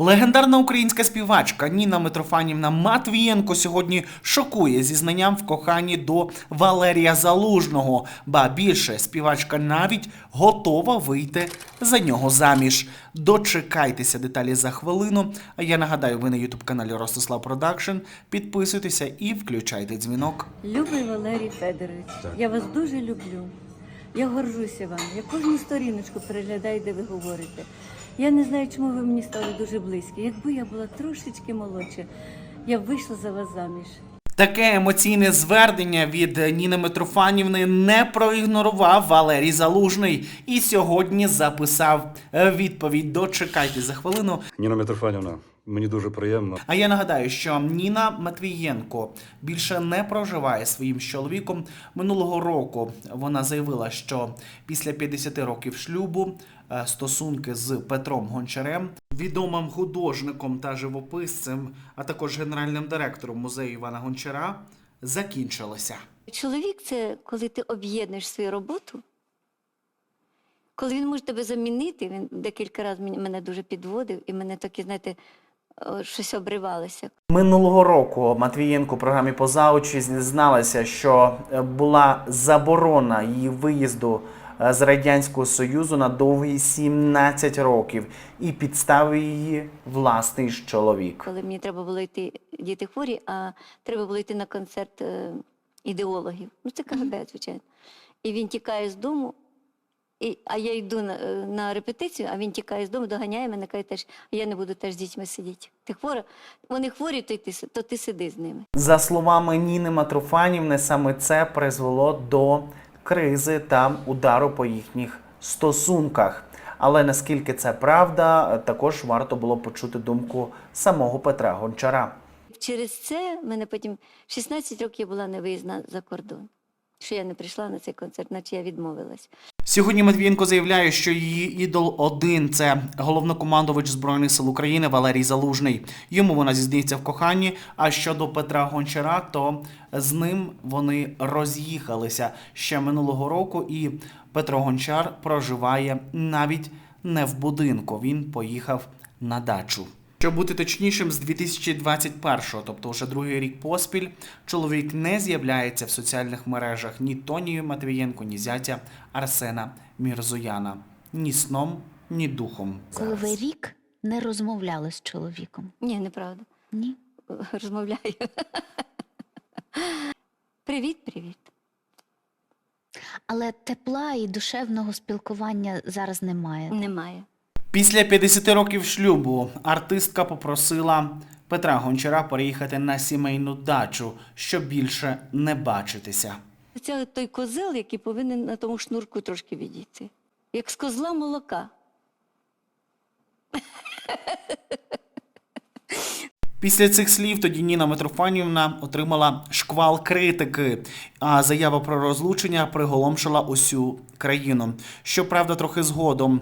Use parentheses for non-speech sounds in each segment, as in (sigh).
Легендарна українська співачка Ніна Митрофанівна Матвієнко сьогодні шокує зізнанням в коханні до Валерія Залужного. Ба більше співачка навіть готова вийти за нього заміж. Дочекайтеся деталі за хвилину. А я нагадаю, ви на ютуб каналі Ростислав Продакшн. Підписуйтеся і включайте дзвінок. Любий Валерій Федорович, я вас дуже люблю. Я горжуся вам. Я кожну сторіночку переглядаю, де ви говорите. Я не знаю, чому ви мені стали дуже близькі. Якби я була трошечки молодша, я б вийшла за вас заміж. Таке емоційне звернення від Ніни Митрофанівни не проігнорував Валерій Залужний і сьогодні записав відповідь. Дочекайте за хвилину. Ніна Митрофанівна, мені дуже приємно. А я нагадаю, що Ніна Матвієнко більше не проживає своїм чоловіком. Минулого року вона заявила, що після 50 років шлюбу стосунки з Петром Гончарем, відомим художником та живописцем, а також генеральним директором музею Івана Гончара, закінчилися. Чоловік це коли ти об'єднуєш свою роботу, коли він може тебе замінити, він декілька разів мен- мене дуже підводив, і мене такі, знаєте, щось обривалося. Минулого року Матвієнко у програмі поза очі зізналася, що е, була заборона її виїзду е, з радянського союзу на довгі 17 років, і підставив її власний ж чоловік. Коли мені треба було йти, діти хворі, а треба було йти на концерт е, ідеологів. Ну, це КГБ, звичайно. І він тікає з дому, і, а я йду на, е, на репетицію, а він тікає з дому, доганяє мене, каже теж, я не буду теж з дітьми сидіти. Ти хвора? Вони хворі, то, й ти, си- то ти сиди з ними. За словами Ніни Матрофанівни, саме це призвело до кризи та удару по їхніх стосунках. Але наскільки це правда, також варто було почути думку самого Петра Гончара. Через це мене потім 16 років я була не виїзна за кордон. Що я не прийшла на цей концерт, наче я відмовилась. Сьогодні Матвієнко заявляє, що її ідол один це головнокомандувач збройних сил України Валерій Залужний. Йому вона зізнається в коханні. А щодо Петра Гончара, то з ним вони роз'їхалися ще минулого року, і Петро Гончар проживає навіть не в будинку. Він поїхав на дачу. Щоб бути точнішим, з 2021-го, тобто вже другий рік поспіль, чоловік не з'являється в соціальних мережах ні Тонію Матвієнко, ні зятя Арсена Мірзояна. Ні сном, ні духом. Коли ви рік не розмовляли з чоловіком? Ні, неправда. Ні. (laughs) Розмовляю. (laughs) Привіт, привіт. Але тепла і душевного спілкування зараз немає. Немає. Після 50 років шлюбу артистка попросила Петра Гончара переїхати на сімейну дачу, щоб більше не бачитися. Це той козел, який повинен на тому шнурку трошки відійти. Як з козла молока. Після цих слів тоді Ніна Митрофанівна отримала шквал критики, а заява про розлучення приголомшила усю країну. Щоправда, трохи згодом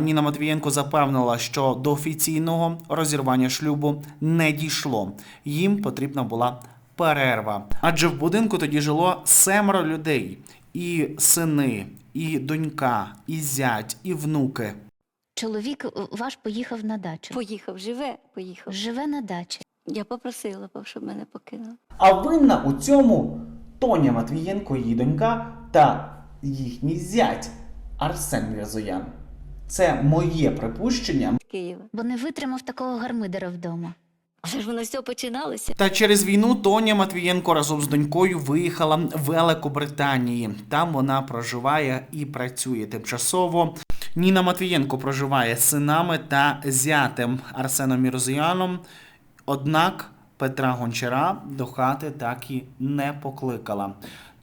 Ніна Матвієнко запевнила, що до офіційного розірвання шлюбу не дійшло. Їм потрібна була перерва. Адже в будинку тоді жило семеро людей: і сини, і донька, і зять, і внуки. Чоловік ваш поїхав на дачу. Поїхав, живе, поїхав. Живе на дачі. Я попросила, щоб мене покинули. А винна у цьому Тоня Матвієнко, її донька та їхній зять Арсен Мірзоян. Це моє припущення. Києва. Бо не витримав такого гармидера вдома. Але ж воно все починалося. Та через війну Тоня Матвієнко разом з донькою виїхала в Великобританії. Там вона проживає і працює тимчасово. Ніна Матвієнко проживає з синами та зятем Арсеном Мірзояном. Однак Петра Гончара до хати так і не покликала.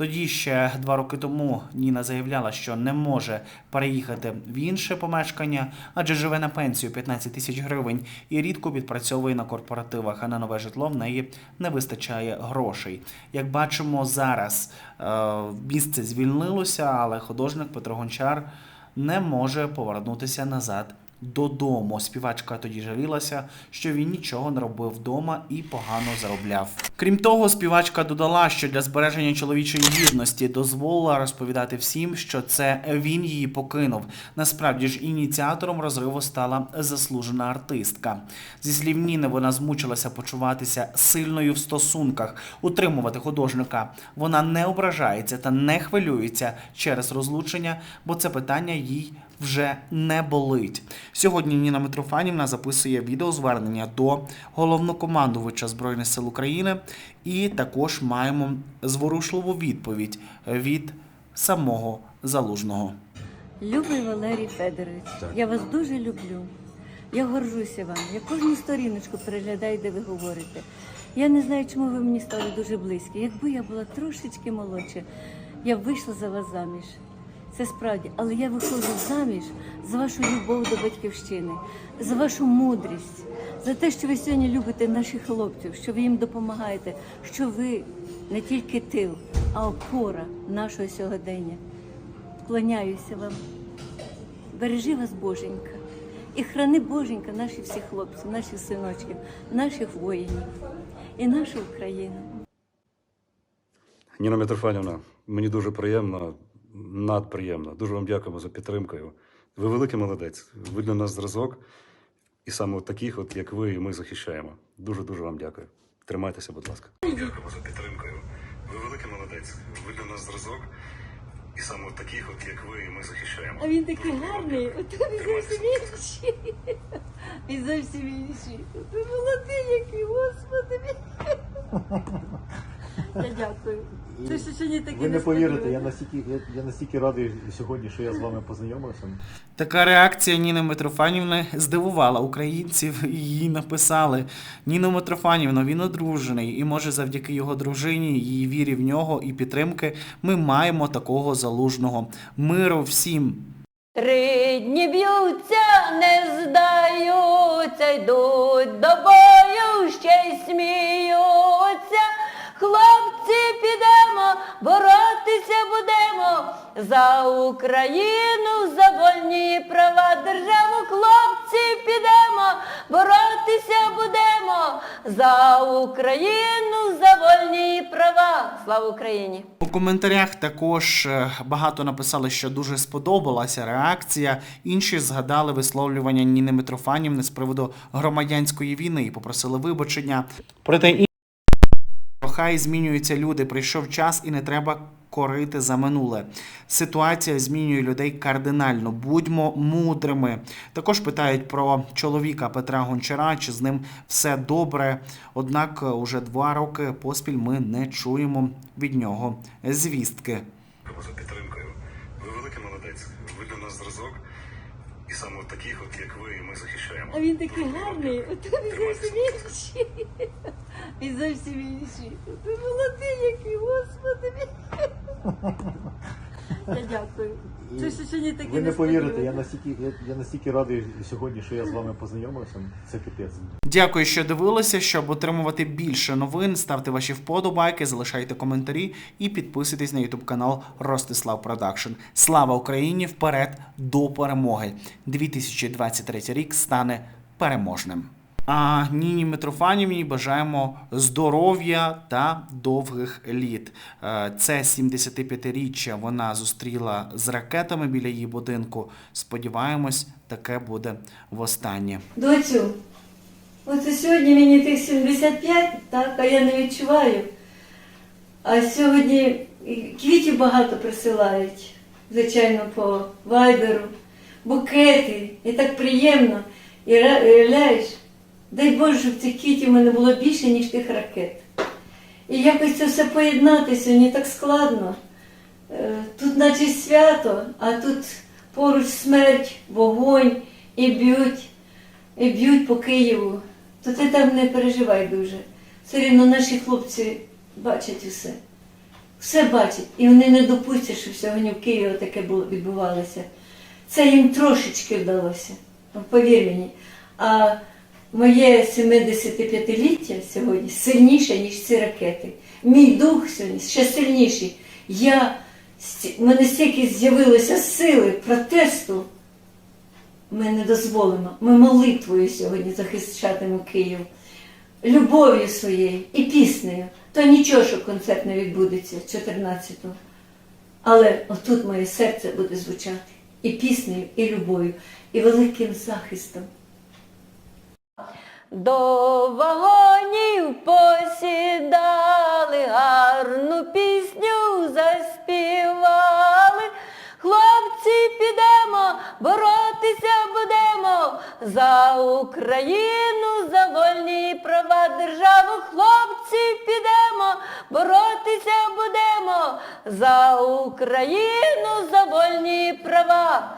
Тоді ще два роки тому Ніна заявляла, що не може переїхати в інше помешкання, адже живе на пенсію 15 тисяч гривень і рідко відпрацьовує на корпоративах, а на нове житло в неї не вистачає грошей. Як бачимо, зараз е, місце звільнилося, але художник Петро Гончар не може повернутися назад додому. Співачка тоді жалілася, що він нічого не робив вдома і погано заробляв. Крім того, співачка додала, що для збереження чоловічої гідності дозволила розповідати всім, що це він її покинув. Насправді ж ініціатором розриву стала заслужена артистка. Зі слів Ніни, вона змучилася почуватися сильною в стосунках, утримувати художника. Вона не ображається та не хвилюється через розлучення, бо це питання їй вже не болить. Сьогодні Ніна Митрофанівна записує відеозвернення до головнокомандувача Збройних сил України, і також маємо зворушливу відповідь від самого залужного. Любий Валерій Федорович, я вас дуже люблю. Я горжуся вам. Я кожну сторіночку переглядаю, де ви говорите. Я не знаю, чому ви мені стали дуже близькі. Якби я була трошечки молодша, я б вийшла за вас заміж. Це справді, але я виходжу заміж за вашу любов до батьківщини, за вашу мудрість, за те, що ви сьогодні любите наших хлопців, що ви їм допомагаєте, що ви не тільки тил, а опора нашого сьогодення. Вклоняюся вам. Бережи вас, Боженька. І храни Боженька наші всі хлопці, наших синочків, наших воїнів і нашу Україну. Ніна Митрофанівна, мені дуже приємно, надприємно. Дуже вам дякуємо за підтримкою. Ви великий молодець. Ви для нас зразок. І саме от таких, от як ви, і ми захищаємо. Дуже дуже вам дякую. Тримайтеся, будь ласка. Дякуємо за підтримкою. Ви великий молодець. Ви для нас зразок. І саме от таких, от як ви, і ми захищаємо. А він такий гарний, от він зовсім інший. Він зовсім інший. Ви молодий який, господи. Дякую. Це що сьогодні такі Ви не повірите, я настільки, я, я настільки радий сьогодні, що я з вами познайомився. Така реакція Ніни Митрофанівни здивувала українців і їй написали: Ніно Митрофанівна, він одружений, і може завдяки його дружині, її вірі в нього і підтримки ми маємо такого залужного. Миру всім! Три дні б'ються, не здаються, йдуть до бою, ще й сміються. Хлопці, підемо, боротися будемо за Україну, за вольні права державу. Хлопці, підемо, боротися будемо за Україну, за вольні права. Слава Україні! У коментарях також е, багато написали, що дуже сподобалася реакція. Інші згадали висловлювання Ніни Митрофанівни з приводу громадянської війни і попросили вибачення. Проте хай змінюються люди. Прийшов час і не треба корити за минуле. Ситуація змінює людей кардинально. Будьмо мудрими. Також питають про чоловіка Петра Гончара, чи з ним все добре. Однак е, уже два роки поспіль ми не чуємо від нього звістки. За підтримкою. Ви великий молодець. Ви для нас зразок. І саме от таких, от як ви, ми захищаємо. А він такий Дуже гарний, от він зовсім інший. Він зовсім інший. Ти молодий який, господи. (laughs) Я дякую. Це що сьогодні такі Ви не повірите, я настільки, я, я настільки радий сьогодні, що я з вами познайомився. Це капець. Дякую, що дивилися. Щоб отримувати більше новин, ставте ваші вподобайки, залишайте коментарі і підписуйтесь на YouTube канал Ростислав Продакшн. Слава Україні! Вперед до перемоги! 2023 рік стане переможним. А Ніні Митрофанівні бажаємо здоров'я та довгих літ. Е, Це 75-річчя вона зустріла з ракетами біля її будинку. Сподіваємось, таке буде востаннє. Доцю, оце сьогодні мені тих 75, так, а я не відчуваю. А сьогодні квітів багато присилають, звичайно, по вайберу, букети, і так приємно. І уявляєш, дай Боже, щоб цих квітів мене було більше, ніж тих ракет. І якось це все поєднати сьогодні так складно. Е, Тут наче свято, а тут поруч смерть, вогонь і б'ють, і б'ють по Києву. То ти там не переживай дуже. Все рівно наші хлопці бачать усе. Все бачать. І вони не допустять, щоб сьогодні в Києві таке було відбувалося. Це їм трошечки вдалося. Повір мені. А моє 75-ліття сьогодні сильніше, ніж ці ракети. Мій дух сьогодні ще сильніший. Я, в мене стільки з'явилося сили, протесту. ми не дозволимо. Ми молитвою сьогодні захищатимемо Київ, любов'ю своєю і піснею. То нічого, що концерт не відбудеться 14-го. Але отут моє серце буде звучати і піснею, і любов'ю, і великим захистом. До вагонів посідали, гарну пісню заспівали. Хлопці, підемо, боротися будемо за Україну, за вольні права державу. Хлопці, підемо, боротися будемо за Україну, за вольні права.